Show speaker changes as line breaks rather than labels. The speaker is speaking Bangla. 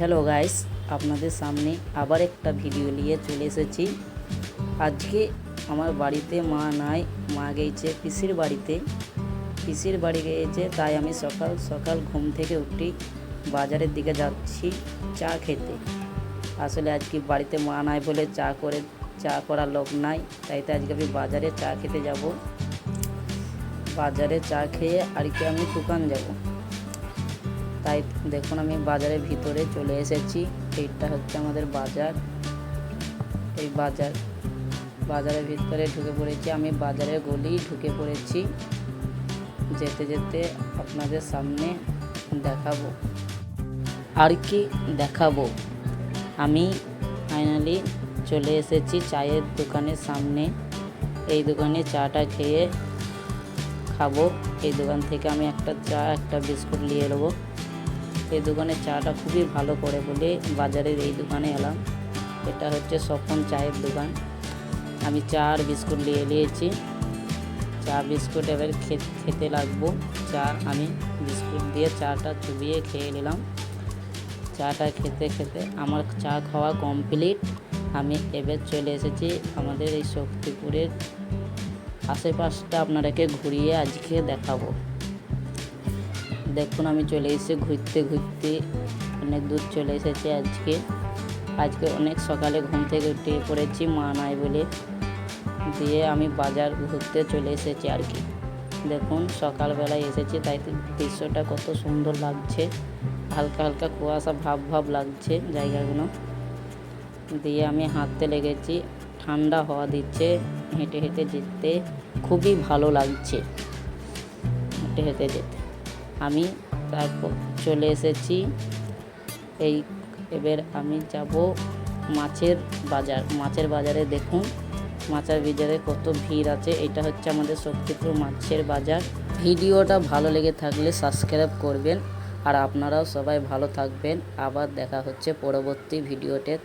হ্যালো গাইস, আপনাদের সামনে আবার একটা ভিডিও নিয়ে চলে এসেছি। আজকে আমার বাড়িতে মা নাই, মা গেছে পিসির বাড়িতে। পিসির বাড়ি গিয়েছে তাই আমি সকাল সকাল ঘুম থেকে উঠি, বাজারের দিকে যাচ্ছি চা খেতে। আসলে আজকে বাড়িতে মা নাই বলে চা করে, চা করার লোক নাই, তাই তো আজকে আমি বাজারে চা খেতে যাব। বাজারে চা খেয়ে আর কি আমি দোকান যাব। তাই দেখুন আমি বাজারের ভিতরে চলে এসেছি। এইটা হচ্ছে আমাদের বাজার। এই বাজার, বাজারের ভিতরে ঢুকে পড়েছি। আমি বাজারের গলি ঢুকে পড়েছি। যেতে যেতে আপনাদের সামনে দেখাবো। আর কি দেখাবো? আমি ফাইনালি চলে এসেছি চায়ের দোকানের সামনে। এই দোকানে চাটা খেয়ে খাব। এই দোকান থেকে আমি একটা চা, একটা বিস্কুট নিয়ে নেব। এই দোকানে চাটা খুবই ভালো করে বলে বাজারের এই দোকানে এলাম। এটা হচ্ছে স্বপন চায়ের দোকান। আমি চা আর বিস্কুট নিয়ে নিয়েছি। চা, বিস্কুট এবার খেতে লাগবো। চা, আমি বিস্কুট দিয়ে চাটা চুবিয়ে খেয়ে নিলাম। চাটা খেতে খেতে আমার চা খাওয়া কমপ্লিট। আমি এবার চলে এসেছি আমাদের এই শক্তিপুরের আশেপাশটা আপনাদেরকে ঘুরিয়ে আজকে দেখাবো। দেখুন, আমি চলে এসেছি, ঘুরতে ঘুরতে অনেক দূর চলে এসেছি আজকে। আজকে অনেক সকালে ঘুম থেকে উঠে পড়েছি, মা নাই বলে দিয়ে আমি বাজার ঘুরতে চলে এসেছি আর কি। দেখুন, সকালবেলায় এসেছি, তাই দৃশ্যটা কত সুন্দর লাগছে। হালকা হালকা কুয়াশা, ভাব ভাব লাগছে জায়গাগুলো। দিয়ে আমি হাঁটতে লেগেছি, ঠান্ডা হওয়া দিচ্ছে, হেঁটে হেঁটে যেতে খুবই ভালো লাগছে। হেঁটে হেঁটে যেতে। আমি তারপর চলে এসেছি। এই এবার আমি যাব মাছের বাজার। মাছের বাজারে দেখুন। মাছের বাজারে কত ভিড় আছে। এটা হচ্ছে আমাদের শক্তিপুর মাছের বাজার। ভিডিওটা ভালো লেগে থাকলে সাবস্ক্রাইব করবেন। আর আপনারাও সবাই ভালো থাকবেন। আবার দেখা হচ্ছে পরবর্তী ভিডিওতে।